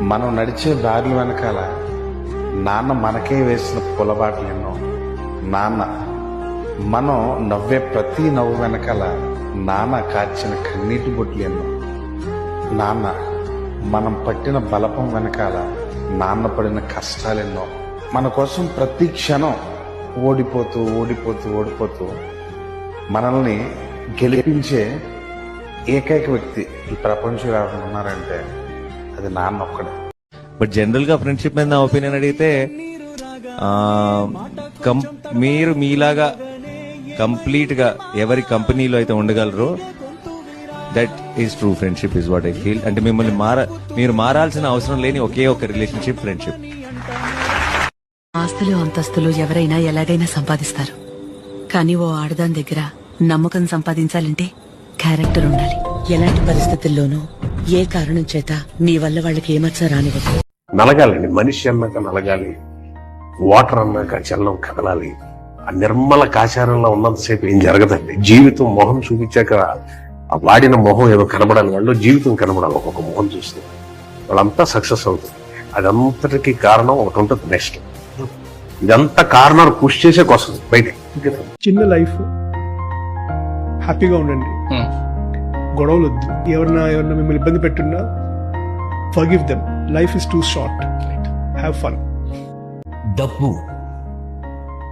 మనం నడిచే దారుల వెనకాల నాన్న మనకే వేసిన పులబాటలు ఎన్నో. నాన్న మనం నవ్వే ప్రతి నవ్వు వెనకాల నాన్న కార్చిన కన్నీటి బొట్లు ఎన్నో. నాన్న మనం పట్టిన బలపం వెనకాల నాన్న పడిన కష్టాలెన్నో మన కోసం ప్రతి క్షణం ఓడిపోతూ ఓడిపోతూ ఓడిపోతూ మనల్ని గెలిపించే ఏకైక వ్యక్తి ఈ ప్రపంచంలో ఎవరు ఉన్నారంటే అది నాన్న ఒక్కడే బట్ జనరల్గా ఫ్రెండ్షిప్ మీద నా ఒపీనియన్ అడిగితే ఆ, కం- మీరు మీలాగా కంప్లీట్గా ఎవరి కంపెనీలో అయితే ఉండగలరో that is true friendship is what I feel అంటే మిమ్మల్ని మార మీరు మారాల్సిన అవసరం లేని ఒకే ఒక రిలేషన్షిప్ ఫ్రెండ్షిప్ ఆస్తులు అంతస్తులు ఎవరైనా ఎలాగైనా సంపాదిస్తారు. కానీ ఓ ఆడదాని దగ్గర నమ్మకం సంపాదించాలంటే క్యారెక్టర్ ఉండాలి. ఎలాంటి పరిస్థితుల్లోనూ ఏ కారణం చేత నీ వల్ల వాళ్ళకి ఏమచ్చ రానివ్వదు? నలగాలండి. మనిషి అన్నాక నలగాలి వాటర్ అన్నాక చల్లం కదలాలి. ఆ నిర్మల కాచారంలో ఉన్నంతసేపు ఏం జరగదండి. జీవితం మొహం చూపించాక ఆ వాడిన మొహం ఏదో కనబడాలి. వాళ్ళు జీవితం కనబడాలి. ఒక్కొక్క మొహం చూస్తే వాళ్ళంతా సక్సెస్ అవుతుంది. అదంతటికి కారణం ఒకటి ఉంటుంది నెక్స్ట్. ఇదంతా కారణాలు పుష్ చేసే కోసం బయట చిన్న లైఫ్ హ్యాపీగా ఉండండి. గొడవలు వద్దు. ఎవరన్నా ఎవరన్నా మిమ్మల్ని ఇబ్బంది పెట్టున్నా forgive them life is too short have fun డబ్బు.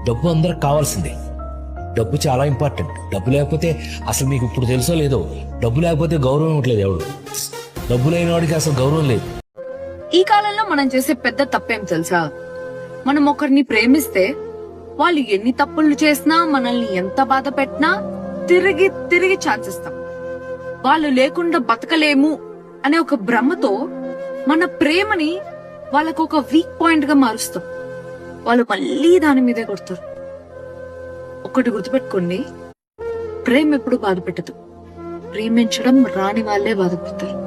డబ్బు అందరికి కావాల్సిందే. డబ్బు చాలా ఇంపార్టెంట్ డబ్బు లేకపోతే అసలు మీకు ఇప్పుడు తెలుసో లేదో డబ్బు లేకపోతే గౌరవం ఇవ్వట్లేదు ఎవడు డబ్బు లేని వాడికి అసలు గౌరవం లేదు. ఈ కాలంలో మనం చేసే పెద్ద తప్పేం తెలుసా? మనం ఒకరిని ప్రేమిస్తే వాళ్ళు ఎన్ని తప్పులు చేసినా మనల్ని ఎంత బాధ పెట్టినా తిరిగి తిరిగి ఛాన్స్ ఇస్తాం. వాళ్ళు లేకుండా బతకలేము అనే ఒక భ్రమతో మన ప్రేమని వాళ్ళకు ఒక వీక్ పాయింట్గా మారుస్తాం. వాళ్ళు మళ్ళీ దాని మీదే కొడతారు. ఒకటి గుర్తుపెట్టుకోండి. ప్రేమ ఎప్పుడు బాధపెట్టదు. ప్రేమించడం రాని వాళ్ళే బాధపడతారు.